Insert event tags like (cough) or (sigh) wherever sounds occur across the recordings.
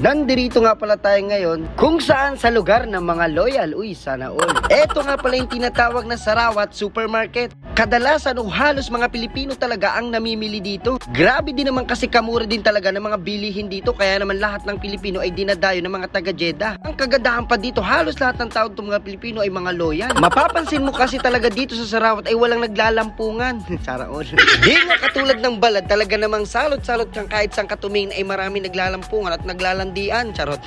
Nandirito nga pala tayo ngayon kung saan sa lugar ng mga loyal. Uy, sana all. Eto nga pala yung tinatawag na Sarawat Supermarket. Kadalasan o halos mga Pilipino talaga ang namimili dito. Grabe din naman kasi kamura din talaga ng mga bilihin dito kaya naman lahat ng Pilipino ay dinadayo ng mga taga Jeddah. Ang kagandahan pa dito, halos lahat ng tao ng mga Pilipino ay mga loyal. Mapapansin mo kasi talaga dito sa Sarawat ay walang naglalampungan. (laughs) Sara all. Di nga katulad ng balad, talaga namang salot-salot kang kahit saan katumingin ay marami naglalampungan at naglalandian. Charot.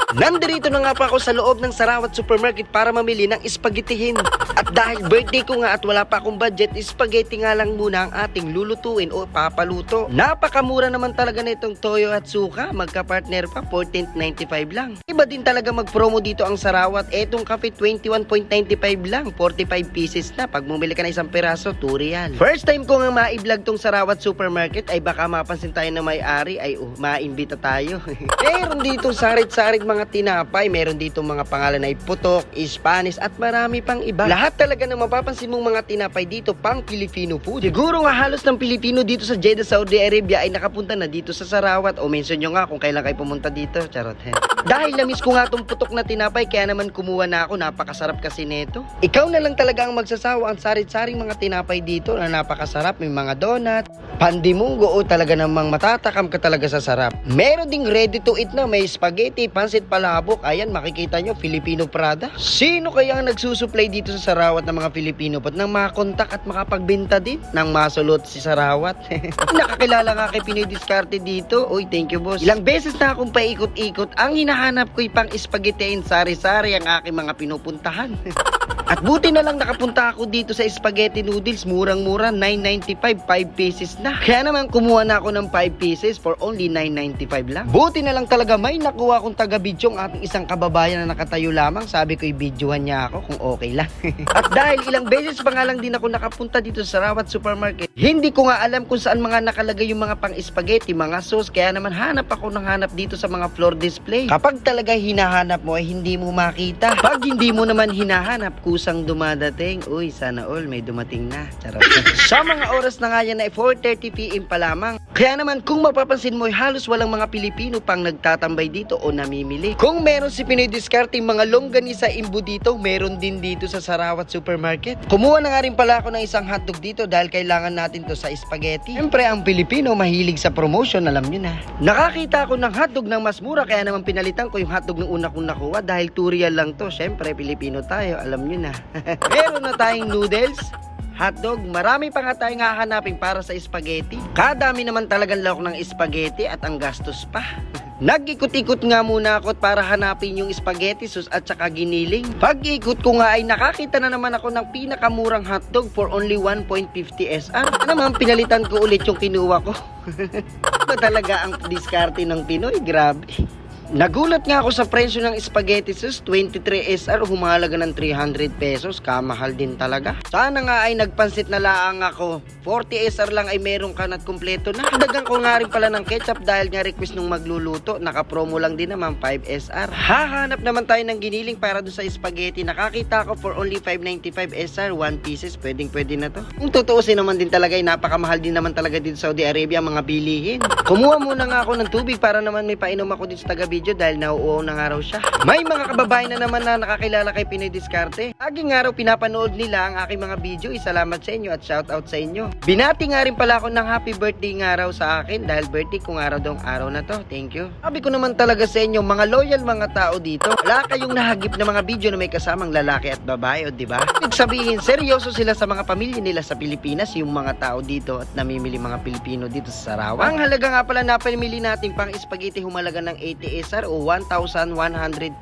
(laughs) Nandirito na nga pa ako sa loob ng Sarawat Supermarket para mamili ng spaghettihin. At dahil birthday ko nga at wala pa akong budget, spaghetti nga lang muna ang ating lulutuin o papaluto. Napakamura naman talaga na itong toyo at suka. Magka-partner pa, 14.95 lang. Iba din talaga mag-promo dito ang Sarawat. Etong kape, 21.95 lang. 45 pieces na. Pag bumili ka na isang peraso, 2 real. First time ko nga ma-vlog tong Sarawat Supermarket ay baka mapansin tayo na may-ari ay oh, maimbita tayo. (laughs) Meron dito sarit-sarit mga tinapay. Meron dito mga pangalan ay putok, Spanish at marami pang iba. Lahat talaga na mapapansin mong mga tinapay dito pang Filipino food. Siguro nga halos ng Pilipino dito sa Jeddah, Saudi Arabia ay nakapunta na dito sa Sarawat. O mention nyo nga kung kailan kayo pumunta dito. Charot. (laughs) Dahil na-miss ko nga tong putok na tinapay kaya naman kumuha na ako. Napakasarap kasi neto. Ikaw na lang talaga ang magsasawa ang sarit-saring mga tinapay dito na napakasarap. May mga donut, pandimunggo o talaga namang matatakam ka talaga sa sarap. Meron ding ready to eat na may spaghetti, pansit palabok. Ayan, makikita nyo, Filipino Prada. Sino kaya ang nagsusupply dito sa Sarawat ng mga Filipino pot nang makontak at makapagbenta din ng masulot si Sarawat? (laughs) Nakakilala nga kay Pinoy Discarte dito. Uy, thank you boss. Ilang beses na akong paikot-ikot. Ang hinahanap ko'y pang spaghetti and sari-sari ang aking mga pinupuntahan. (laughs) At buti na lang nakapunta ako dito sa spaghetti noodles. Murang-mura, 9.95, 5 pieces na. Kaya naman kumuha na ako ng 5 pieces for only 9.95 lang. Buti na lang talaga may nakuha akong taga-video ang ating isang kababayan na nakatayo lamang. Sabi ko i-videohan niya ako kung okay lang. (laughs) At dahil ilang beses pa nga lang din ako nakapunta dito sa Sarawat Supermarket, hindi ko nga alam kung saan mga nakalagay yung mga pang spaghetti, mga sauce. Kaya naman hanap ako ng hanap dito sa mga floor display. Kapag talaga hinahanap mo ay hindi mo makita. Pag hindi mo naman hinahanap, kusang dumadating. Uy, sana all may dumating na. Charot. (laughs) sa mga oras na nga yan ay 4.30pm pa lamang. Kaya naman kung mapapansin mo halos walang mga Pilipino pang nagtatambay dito o namimili. Kung meron si Pinoy Discarte mga longganisa imbu dito, meron din dito sa Sarawat Supermarket. Kumuha na nga rin pala ako ng isang hotdog dito dahil kailangan natin to sa spaghetti. Siyempre ang Pilipino mahilig sa promotion, alam nyo na. Nakakita ako ng hotdog ng mas mura kaya naman pinalitan ko yung hotdog ng una kong nakuha dahil 2 real lang to. Siyempre Pilipino tayo, alam nyo na. (laughs) meron na tayong noodles, hotdog, marami pa nga tayong hahanapin para sa spaghetti. Kadami naman talagang lawak ng spaghetti at ang gastos pa. (laughs) Nag-ikot-ikot nga muna ako para hanapin yung spaghetti sauce at saka giniling. Pag-ikot ko nga ay nakakita na naman ako ng pinakamurang hotdog for only 1.50 SR. Ano naman pinalitan ko ulit yung kinuha ko. (laughs) Ba talaga ang diskarte ng Pinoy? Grabe. Nagulat nga ako sa presyo ng spaghetti sauce, 23 SR, humalaga ng 300 pesos, kamahal din talaga. Sana nga ay nagpansit na laang ako, 40 SR lang ay meron ka na't kumpleto na. Dagan ko nga rin pala ng ketchup dahil nga request nung magluluto, naka-promo lang din naman 5 SR. Hahanap naman tayo ng giniling para doon sa spaghetti, nakakita ko for only 5.95 SR, 1 pieces, pwedeng pwede na to. Kung tutuusin naman din talaga, ay napakamahal din naman talaga dito sa Saudi Arabia mga bilihin. Kumuha muna nga ako ng tubig para naman may painom ako dito sa taga video dahil nauuaw na nga raw siya. May mga kababayan na naman na nakakilala kay Pinoy Diskarte. Laging nga raw pinapanood nila ang aking mga video. Isalamat sa inyo at shout out sa inyo. Binati nga rin pala ako ng happy birthday nga raw sa akin dahil birthday ko nga raw daw ang araw na to. Thank you. Sabi ko naman talaga sa inyo, mga loyal mga tao dito. Wala kayong nahagip na mga video na may kasamang lalaki at babae, o di ba? Ibig sabihin, seryoso sila sa mga pamilya nila sa Pilipinas, yung mga tao dito at namimili mga Pilipino dito sa Sarawak. Ang halaga nga pala na pinili natin pang spaghetti humalaga ng 80 SR o 1,100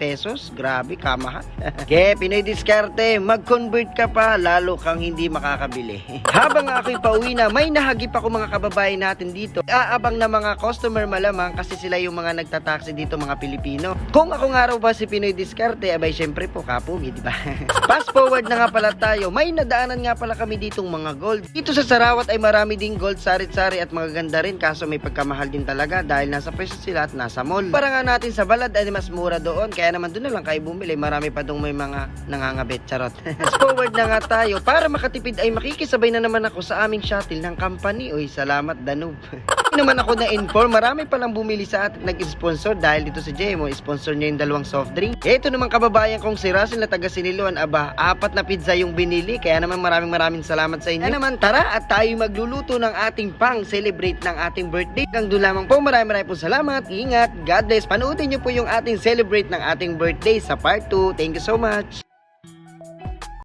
pesos. Grabe, kamahal. (laughs) Kaya Pinoy Diskarte, mag-convert ka pa, lalo kang hindi makakabili. (laughs) Habang ako'y pauwi na, may nahagip ako mga kababayan natin dito. Aabang na mga customer malamang kasi sila yung mga nagtataksi dito mga Pilipino. Kung ako nga raw ba si Pinoy Diskarte, abay syempre po kapugi, di ba? (laughs) Fast forward na nga pala tayo, may nadaanan nga pala kami ditong mga gold. Dito sa Sarawat ay marami ding gold sarit-sari at magaganda rin kaso may pagkamahal din talaga dahil nasa pwesto sila at nasa mall. Para nga natin sa balad ay mas mura doon kaya naman doon na lang kayo bumili. Marami pa dong may mga nangangabit, charot. (laughs) Fast forward na nga tayo, para makatipid ay makikisabay na naman ako sa aming shuttle ng company. Uy, salamat Danube. (laughs) naman ako na-inform, marami palang bumili sa atin nag-sponsor dahil dito sa JMO, sponsor niya yung dalawang soft drink. Ito naman kababayan kong si Russell na taga Siniluan, aba, apat na pizza yung binili, kaya naman maraming maraming salamat sa inyo. Kaya naman tara at tayo magluluto ng ating pang celebrate ng ating birthday. Hanggang doon lamang po, maraming maraming po salamat, ingat, God bless, panoodin niyo po yung ating celebrate ng ating birthday sa part 2. Thank you so much.